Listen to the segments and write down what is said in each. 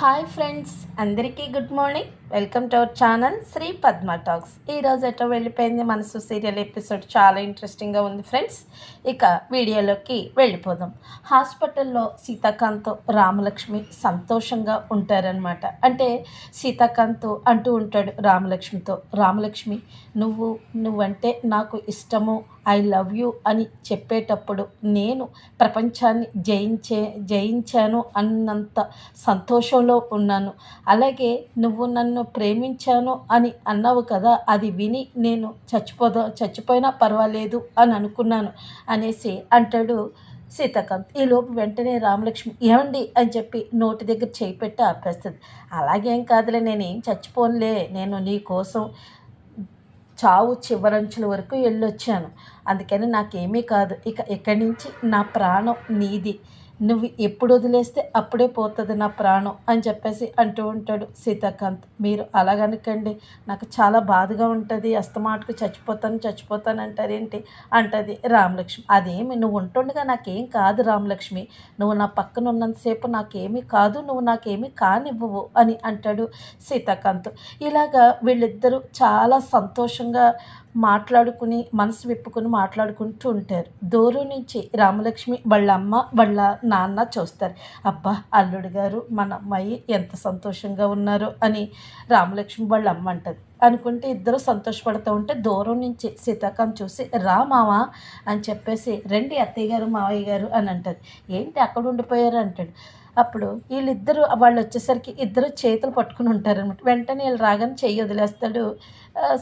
Hi friends అందరికీ good morning. Welcome to our channel Sri Padma talks. ఈరోజు ఎటో వెళ్ళిపోయింది మనసు సీరియల్ ఎపిసోడ్? చాలా ఇంట్రెస్టింగ్గా ఉంది ఫ్రెండ్స్. ఇక వీడియోలోకి వెళ్ళిపోదాం. హాస్పిటల్లో సీతాకాంత్ రామలక్ష్మి సంతోషంగా ఉంటారనమాట అంటే సీతాకాంత్ అంటూ ఉంటాడు రామలక్ష్మితో రామలక్ష్మి నువ్వు నువ్వంటే నాకు ఇష్టము ఐ లవ్ యూ అని చెప్పేటప్పుడు నేను ప్రపంచాన్ని జయించే జయించాను అన్నంత సంతోషంలో ఉన్నాను. అలాగే నువ్వు నన్ను ప్రేమించాను అని అన్నావు కదా అది విని నేను చచ్చిపోదా చచ్చిపోయినా పర్వాలేదు అని అనుకున్నాను అనేసి అంటాడు సీతాకాంత్. ఈలోపు వెంటనే రామలక్ష్మి ఏమండి? అని చెప్పి నోటి దగ్గర చేయి పెట్టి ఆపేస్తుంది. అలాగేం కాదులే నేనేం చచ్చిపోనులే. నేను నీ కోసం చావు చివరంచుల వరకు వెళ్ళొచ్చాను అందుకని నాకేమీ కాదు. ఇక ఇక్కడి నుంచి నా ప్రాణం నీది. నువ్వు ఎప్పుడు వదిలేస్తే అప్పుడే పోతుంది నా ప్రాణం అని చెప్పేసి అంటూ ఉంటాడు సీతాకాంత్. మీరు అలాగనకండి నాకు చాలా బాధగా ఉంటుంది అస్తమాటకు చచ్చిపోతాను చచ్చిపోతాను అంటారేంటి అంటది రామలక్ష్మి. అదేమి నువ్వు ఉంటుండగా నాకేం కాదు రామలక్ష్మి. నువ్వు నా పక్కన ఉన్నంతసేపు నాకేమీ కాదు నువ్వు నాకేమీ కానివ్వవు అని అంటాడు సీతాకాంత్. ఇలాగా వీళ్ళిద్దరూ చాలా సంతోషంగా మాట్లాడుకుని మనసు విప్పుకుని మాట్లాడుకుంటూ ఉంటారు. దూరం నుంచి రామలక్ష్మి వాళ్ళ అమ్మ వాళ్ళ నాన్న చూస్తారు. అబ్బా అల్లుడు గారు మన అమ్మాయి ఎంత సంతోషంగా ఉన్నారో అని రామలక్ష్మి వాళ్ళ అమ్మ అంటది. అనుకుంటే ఇద్దరు సంతోషపడుతూ ఉంటే దూరం నుంచి సీతాకాంత్ చూసి రా మావా అని చెప్పేసి రండి అత్తయ్య గారు మావయ్య గారు అని అంటది. ఏంటి అక్కడ ఉండిపోయారు? అంటాడు. అప్పుడు వీళ్ళిద్దరూ వాళ్ళు వచ్చేసరికి ఇద్దరు చేతులు పట్టుకుని ఉంటారనమాట వెంటనే వీళ్ళు రాగానే చెయ్యి వదిలేస్తాడు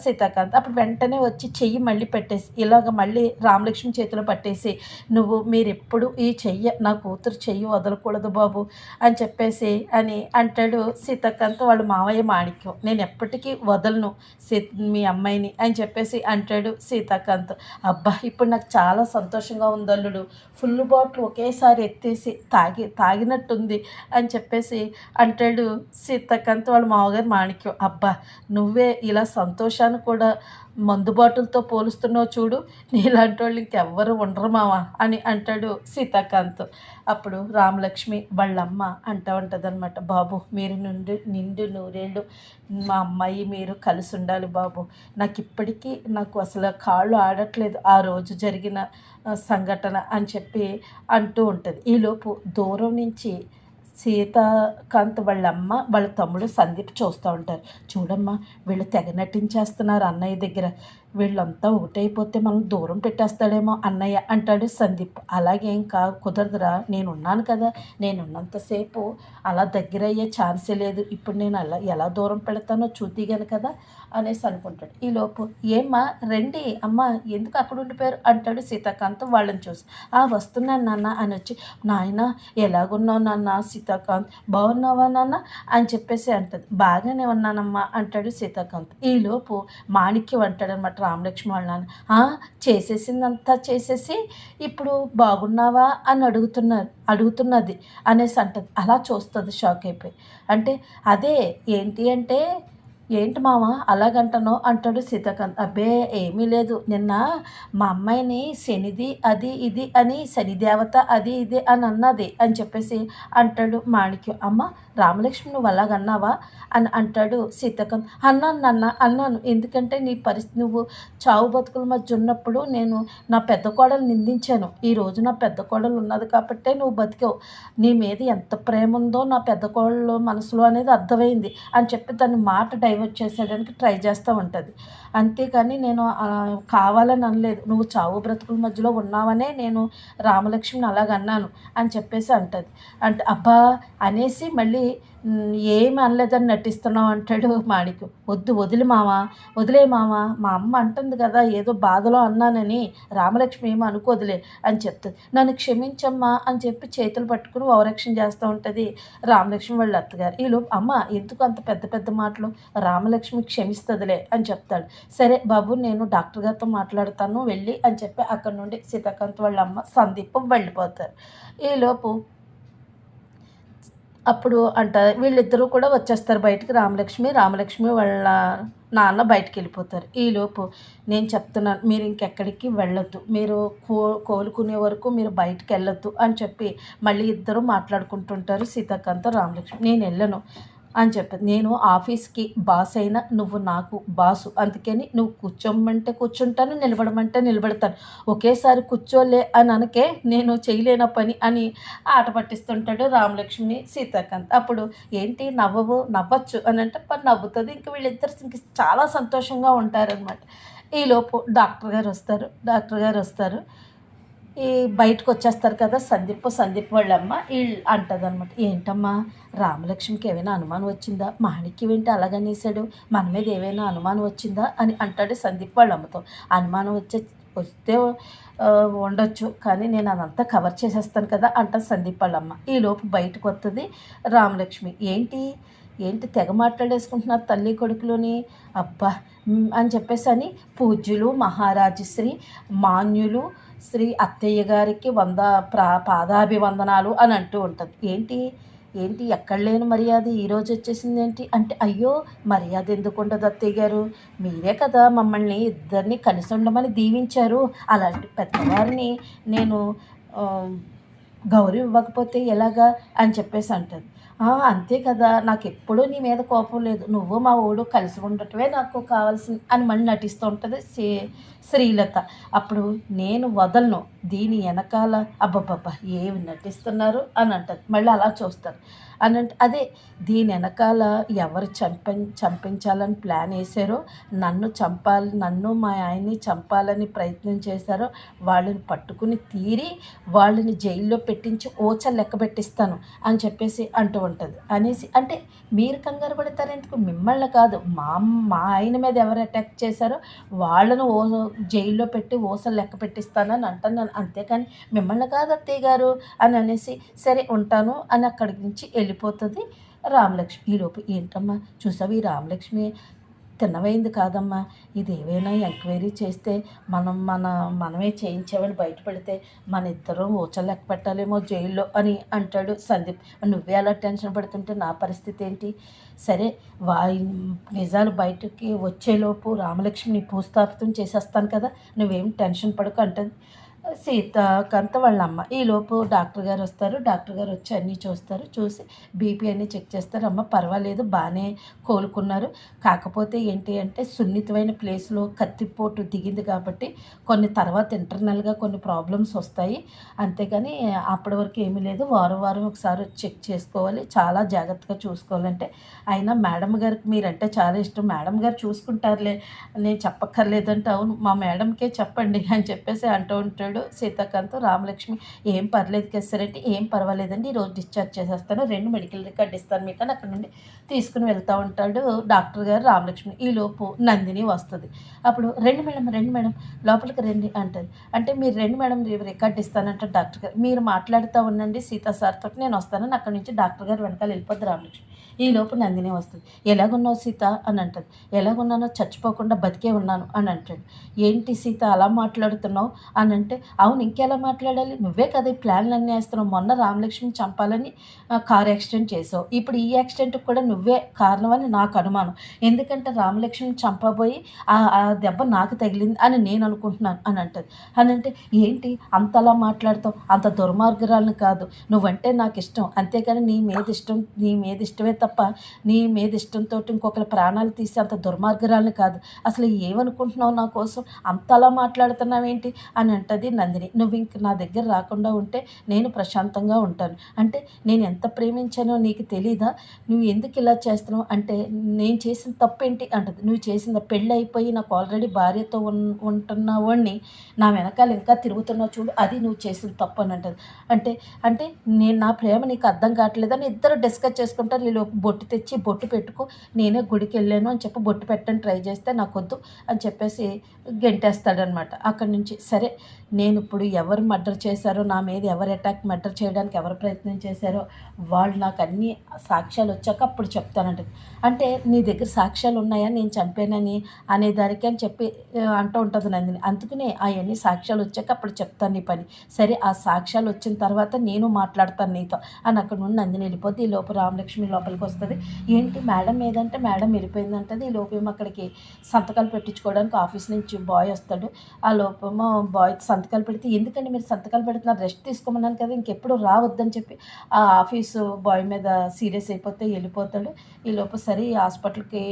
సీతాకాంత్. అప్పుడు వెంటనే వచ్చి చెయ్యి మళ్ళీ పెట్టేసి ఇలాగ మళ్ళీ రామలక్ష్మి చేతిలో పట్టేసి నువ్వు మీరెప్పుడు ఈ చెయ్యి నా కూతురు చెయ్యి వదలకూడదు బాబు అని చెప్పేసి అని అంటాడు సీతాకాంత్. వాళ్ళ మావయ్య మాణిక్యం నేను ఎప్పటికీ వదలను సీ మీ అమ్మాయిని అని చెప్పేసి అంటాడు సీతాకాంత్. అబ్బా ఇప్పుడు నాకు చాలా సంతోషంగా ఉంది అల్లుడు. ఫుల్ బాటిల్ ఒకేసారి ఎత్తేసి తాగి తాగినట్టుంది అని చెప్పేసి అంటాడు సీతాకాంత్. వాళ్ళ మామగారు మాణిక్యం అబ్బా నువ్వే ఇలా సంతోషాన్ని కూడా మందు బాటిల్తో పోలుస్తున్నావు చూడు. నీలాంటి వాళ్ళు ఇంకెవ్వరు ఉండరు మావా అని అంటాడు సీతాకాంత్. అప్పుడు రామలక్ష్మి వాళ్ళమ్మ అంటూ ఉంటుంది బాబు మీరు నుండి నిండు నూరేళ్ళు మా అమ్మాయి మీరు కలిసి ఉండాలి బాబు. నాకు ఇప్పటికీ నాకు అసలు కాళ్ళు ఆడట్లేదు ఆ రోజు జరిగిన సంఘటన అని చెప్పి అంటూ ఉంటుంది. ఈలోపు దూరం నుంచి సీతాకాంత్ వాళ్ళ అమ్మ వాళ్ళ తమ్ముడు సందీప్ చూస్తూ ఉంటారు. చూడమ్మా వీళ్ళు తెగ నటించేస్తున్నారు అన్నయ్య దగ్గర. వీళ్ళంతా ఒకటైపోతే మనం దూరం పెట్టేస్తాడేమో అన్నయ్య అంటాడు సందీప్. అలాగేం కా కుదరదురా నేనున్నాను కదా నేనున్నంతసేపు అలా దగ్గర అయ్యే ఛాన్సే లేదు. ఇప్పుడు నేను అలా ఎలా దూరం పెడతానో చూద్దిగాను కదా అనేసి అనుకుంటాడు. ఈలోపు ఏమ్మా రండి అమ్మ ఎందుకు అక్కడ ఉండిపోయారు? అంటాడు సీతాకాంత్ వాళ్ళని చూసి. ఆ వస్తున్నాను నాన్న అని వచ్చి నాయన ఎలాగున్నావు నాన్న సీతాకాంత్? బాగున్నావా నాన్న? అని చెప్పేసి అంటది. బాగానే ఉన్నానమ్మా అంటాడు సీతాకాంత్. ఈలోపు మాణిక్యం అంటాడనమాట రామలక్ష్మి వాళ్ళ నాన్న చేసేసిందంతా చేసేసి ఇప్పుడు బాగున్నావా? అని అడుగుతున్నారు అడుగుతున్నది అనేసి అంటది. అలా చూస్తుంది షాక్ అయిపోయి. అంటే అదే ఏంటి అంటే ఏంటి మామ అలాగంటనో అంటాడు సీతాకాంత్. అబ్బే ఏమీ లేదు. నిన్న మా అమ్మాయిని శనిది అది ఇది అని శనిదేవత అది ఇది అని అన్నది అని చెప్పేసి అంటాడు మాణిక్యం. అమ్మ రామలక్ష్మి నువ్వు అలాగన్నావా? అని అంటాడు సీతాకాంత్. అన్నాను నాన్న అన్నాను. ఎందుకంటే నీ పరిస్థితి నువ్వు చావు బతుకుల మధ్య ఉన్నప్పుడు నేను నా పెద్ద కోడలు నిందించాను. ఈ రోజు నా పెద్ద కోడలు ఉన్నది కాబట్టే నువ్వు బతికావు. నీ మీద ఎంత ప్రేమ ఉందో నా పెద్ద కోడలు మనసులో అనేది అర్థమైంది అని చెప్పి తన మాట డైవర్ట్ చేసేయడానికి ట్రై చేస్తూ ఉంటుంది. అంతేకాని నేను కావాలని అనలేదు. నువ్వు చావు బ్రతుకుల మధ్యలో ఉన్నావనే నేను రామలక్ష్మిని అలాగన్నాను అని చెప్పేసి అంటుంది. అంటే అబ్బా అనేసి మళ్ళీ ఏమి అనలేదని నటిస్తున్నావు అంటాడు మాణిక్యం. వద్దు వదిలి మామ వదిలే మామ మా అమ్మ అంటుంది కదా ఏదో బాధలో అన్నానని రామలక్ష్మి ఏమో అనుకోదులే అని చెప్తుంది. నన్ను క్షమించమ్మా అని చెప్పి చేతులు పట్టుకుని ఓవరక్షణ చేస్తూ ఉంటుంది రామలక్ష్మి వాళ్ళ అత్తగారు. ఈలోపు అమ్మ ఎందుకు అంత పెద్ద పెద్ద మాటలు? రామలక్ష్మి క్షమిస్తుందిలే అని చెప్తాడు. సరే బాబు నేను డాక్టర్ గారితో మాట్లాడతాను వెళ్ళి అని చెప్పి అక్కడ నుండి సీతాకాంత్ వాళ్ళ అమ్మ సందీప్ వెళ్ళిపోతారు. ఈలోపు అప్పుడు అంట వీళ్ళిద్దరూ కూడా వచ్చేస్తారు బయటికి రామలక్ష్మి రామలక్ష్మి వాళ్ళ నాన్న బయటికి వెళ్ళిపోతారు. ఈలోపు నేను చెప్తున్నాను మీరు ఇంకెక్కడికి వెళ్ళొద్దు మీరు కో కోలుకునే వరకు మీరు బయటికి వెళ్ళొద్దు అని చెప్పి మళ్ళీ ఇద్దరు మాట్లాడుకుంటుంటారు సీతాకాంత రామలక్ష్మి. నేను వెళ్ళను. అని చెప్పి నేను ఆఫీస్కి బాస్ అయినా నువ్వు నాకు బాసు. అందుకని నువ్వు కూర్చోమంటే కూర్చుంటాను నిలబడమంటే నిలబడతాను. ఒకేసారి కూర్చోలే అని అనకే నేను చేయలేన పని అని ఆట పట్టిస్తుంటాడు రామలక్ష్మి సీతాకాంత్. అప్పుడు ఏంటి నవ్వవు నవ్వచ్చు అని అంటే పని నవ్వుతుంది. ఇంక వీళ్ళిద్దరు ఇంక చాలా సంతోషంగా ఉంటారనమాట ఈలోపు డాక్టర్ గారు వస్తారు డాక్టర్ గారు వస్తారు. ఈ బయటకు వచ్చేస్తారు కదా సందీప్ సందీప్ వాళ్ళమ్మ వీళ్ళు అంటుంది అనమాట ఏంటమ్మా రామలక్ష్మికి ఏమైనా అనుమానం వచ్చిందా? మాణిక్యం ఏంటి అలాగనేసాడు మన మీద ఏమైనా అనుమానం వచ్చిందా? అని అంటాడు సందీప్ వాళ్ళమ్మతో. అనుమానం వచ్చే వస్తే ఉండొచ్చు కానీ నేను అదంతా కవర్ చేసేస్తాను కదా అంట సందీప్ వాళ్ళమ్మ. ఈలోపు బయటకు వస్తుంది రామలక్ష్మి. ఏంటి? ఏంటి తెగ మాట్లాడేసుకుంటున్నారు తల్లి కొడుకులోని? అబ్బా అని చెప్పేసి అని పూజ్యులు మహారాజశ్రీ మాన్యులు శ్రీ అత్తయ్య గారికి వంద ప్రా పాదాభివందనాలు అని అంటూ ఉంటుంది. ఏంటి? ఏంటి? ఎక్కడ లేని మర్యాద? ఈరోజు వచ్చేసింది ఏంటి అంటే అయ్యో మర్యాద ఎందుకు ఉండదు అత్తయ్య గారు? మీరే కదా మమ్మల్ని ఇద్దరిని కలిసి ఉండమని దీవించారు. అలాంటి పెద్దవారిని నేను గౌరవం ఇవ్వకపోతే ఎలాగా? అని చెప్పేసి అంటుంది. అంతే కదా. నాకు ఎప్పుడూ నీ మీద కోపం లేదు. నువ్వు మా ఊడు కలిసి ఉండటమే నాకు కావాల్సింది అని మళ్ళీ నటిస్తూ ఉంటుంది శ్రీ శ్రీలత. అప్పుడు నేను వదలను. దీని వెనకాల అబ్బబ్బబ్బా ఏమి నటిస్తున్నారు? అని అంటుంది. మళ్ళీ అలా చూస్తారు. అని అంటే అదే దీని వెనకాల ఎవరు చంప చంపించాలని ప్లాన్ వేశారో నన్ను చంపాలి నన్ను మా ఆయన్ని చంపాలని ప్రయత్నం చేశారో వాళ్ళని పట్టుకుని తీరి వాళ్ళని జైల్లో పెట్టించి ఓచ లెక్క పెట్టిస్తాను అని చెప్పేసి అంటూ ఉంటుంది. అనేసి అంటే మీరు కంగారు పడతారు ఎందుకు? మిమ్మల్ని కాదు. మా మా ఆయన మీద ఎవరు అటాక్ చేశారో వాళ్ళను ఓ జైల్లో పెట్టి ఓసలు లెక్క పెట్టిస్తానని అంటున్నాను. అంతేకాని మిమ్మల్ని కాదు అత్తయ్య గారు అని అనేసి సరే ఉంటాను అని అక్కడి నుంచి వెళ్ళిపోతుంది రామలక్ష్మి. ఈలోపు ఏంటమ్మా? చూసావు ఈ రామలక్ష్మి? తిన్నవైంది కాదమ్మా? ఇది ఏవైనా ఎంక్వైరీ చేస్తే మనం మన మనమే చేయించామని బయటపడితే మన ఇద్దరం ఊచలెక్క పెట్టాలేమో జైల్లో అని అంటాడు సందీప్. నువ్వే అలా టెన్షన్ పడుతుంటే నా పరిస్థితి ఏంటి? సరే వా నిజాలు బయటకి వచ్చేలోపు రామలక్ష్మిని భూస్థాపితం చేసేస్తాను కదా నువ్వేం టెన్షన్ పడకు అంటుంది. సీతాకాంత వాళ్ళ అమ్మ ఈలోపు డాక్టర్ గారు వస్తారు. డాక్టర్ గారు వచ్చి అన్నీ చూస్తారు. చూసి బీపీ అన్నీ చెక్ చేస్తారు. అమ్మ పర్వాలేదు బాగానే కోలుకున్నారు. కాకపోతే ఏంటి అంటే సున్నితమైన ప్లేస్లో కత్తిపోటు దిగింది కాబట్టి కొన్ని తర్వాత ఇంటర్నల్గా కొన్ని ప్రాబ్లమ్స్ వస్తాయి. అంతేగాని అప్పటి వరకు ఏమీ లేదు. వారం వారం ఒకసారి చెక్ చేసుకోవాలి. చాలా జాగ్రత్తగా చూసుకోవాలంటే. అయినా మేడం గారికి మీరంటే చాలా ఇష్టం. మేడం గారు చూసుకుంటారులే నేను చెప్పక్కర్లేదంటే అవును మా మేడంకే చెప్పండి అని చెప్పేసి అంటూ ఉంటాడు. అంటాడు సీతాకాంత్ రామలక్ష్మి ఏం పర్లేదు కేసారంటే ఏం పర్వాలేదండి ఈరోజు డిశ్చార్జ్ చేసేస్తాను. రెండు మెడికల్ రికార్డ్ ఇస్తాను మీకు అని అక్కడ నుండి తీసుకుని వెళ్తూ ఉంటాడు డాక్టర్ గారు రామలక్ష్మి. ఈలోపు నందిని వస్తుంది. అప్పుడు రెండు మేడం రెండు మేడం లోపలికి రండి అంటుంది. అంటే మీరు రెండు మేడం రికార్డ్ ఇస్తానంటారు డాక్టర్ గారు. మీరు మాట్లాడుతూ ఉండండి సీతా సార్తో నేను వస్తానని అక్కడ నుంచి డాక్టర్ గారు వెనకాల వెళ్ళిపోద్ది రామలక్ష్మి. ఈలోపు నందిని వస్తుంది. ఎలాగున్నావు సీత అని అంటుంది. ఎలాగున్నానో చచ్చిపోకుండా బతికే ఉన్నాను అని అంటాడు ఏంటి సీత అలా మాట్లాడుతున్నావు అని అంటే అవును ఇంకెలా మాట్లాడాలి? నువ్వే కదా ఈ ప్లాన్లు అన్నీ వేస్తున్నావు. మొన్న రామలక్ష్మిని చంపాలని కార్ యాక్సిడెంట్ చేసావు. ఇప్పుడు ఈ యాక్సిడెంట్కి కూడా నువ్వే కారణం అని నాకు అనుమానం. ఎందుకంటే రామలక్ష్మిని చంపబోయి ఆ దెబ్బ నాకు తగిలింది అని నేను అనుకుంటున్నాను అని అంటది. అని అంటే ఏంటి? అంతలా మాట్లాడతావు? అంత దుర్మార్గురాలను కాదు. నువ్వంటే నాకు ఇష్టం. అంతేకాని నీ మీద ఇష్టం నీ మీద ఇష్టమే తప్ప నీ మీద ఇష్టంతో ఇంకొకరి ప్రాణాలు తీసి అంత దుర్మార్గురాలను కాదు. అసలు ఏమనుకుంటున్నావు నా కోసం? అంతలా మాట్లాడుతున్నావేంటి? అని అంటది. నందిని నువ్వు ఇంక నా దగ్గర రాకుండా ఉంటే నేను ప్రశాంతంగా ఉంటాను. అంటే నేను ఎంత ప్రేమించానో నీకు తెలీదా? నువ్వు ఎందుకు ఇలా చేస్తున్నావు? అంటే నేను చేసిన తప్పేంటి? అంటది. నువ్వు చేసిన పెళ్ళి అయిపోయి నాకు ఆల్రెడీ భార్యతో ఉన్ ఉంటున్నావాడిని నా వెనకాల ఇంకా తిరుగుతున్నావు చూడు అది నువ్వు చేసిన తప్పు అని అంటది. అంటే అంటే నేను నా ప్రేమ నీకు అర్థం కావట్లేదని ఇద్దరు డిస్కస్ చేసుకుంటారు. వీళ్ళు బొట్టు తెచ్చి బొట్టు పెట్టుకో నేనే గుడికి వెళ్ళాను అని చెప్పి బొట్టు పెట్టని ట్రై చేస్తే నాకు వద్దు అని చెప్పేసి గెంటేస్తాడనమాట. అక్కడి నుంచి సరే నేను ఇప్పుడు ఎవరు మర్డర్ చేశారో నా మీద ఎవరు అటాక్ మర్డర్ చేయడానికి ఎవరు ప్రయత్నం చేశారో వాళ్ళు నాకు అన్ని సాక్ష్యాలు వచ్చాక అప్పుడు చెప్తానంట అంటే నీ దగ్గర సాక్ష్యాలు ఉన్నాయా? నేను చంపానని అనే దానికి అని చెప్పి అంటూ ఉంటుంది నందిని. అందుకనే అవన్నీ సాక్ష్యాలు వచ్చాక అప్పుడు చెప్తాను నీ పని. సరే ఆ సాక్ష్యాలు వచ్చిన తర్వాత నేను మాట్లాడతాను నీతో. అని అక్కడ నుండి నందిని వెళ్ళిపోతే ఈ లోపు రామలక్ష్మి లోపలికి వస్తుంది. ఏంటి? మేడం ఏదంటే మేడం వెళ్ళిపోయిందంటది. ఈ లోపేమో అక్కడికి సంతకాలు పెట్టించుకోవడానికి ఆఫీస్ నుంచి బాయ్ వస్తాడు. ఆ లోపేమో బాయ్ సంతకాలు పెడితే ఎందుకండి మీరు సంతకాలు పెడుతున్నారు? రెస్ట్ తీసుకోమన్నాను కదా ఇంకెప్పుడు రావద్దని చెప్పి ఆ ఆఫీసు బాయ్ మీద సీరియస్ అయిపోతే వెళ్ళిపోతాడు. ఈ లోపు సరే హాస్పిటల్కి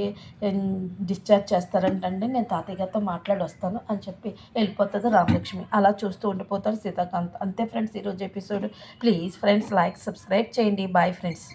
డిశ్చార్జ్ చేస్తారంటండి నేను తాతయ్య గారితో మాట్లాడి వస్తాను అని చెప్పి వెళ్ళిపోతుంది రామలక్ష్మి. అలా చూస్తూ ఉండిపోతాడు సీతాకాంత్. అంతే ఫ్రెండ్స్ ఈరోజు episode. Please friends like subscribe చేయండి. Bye friends.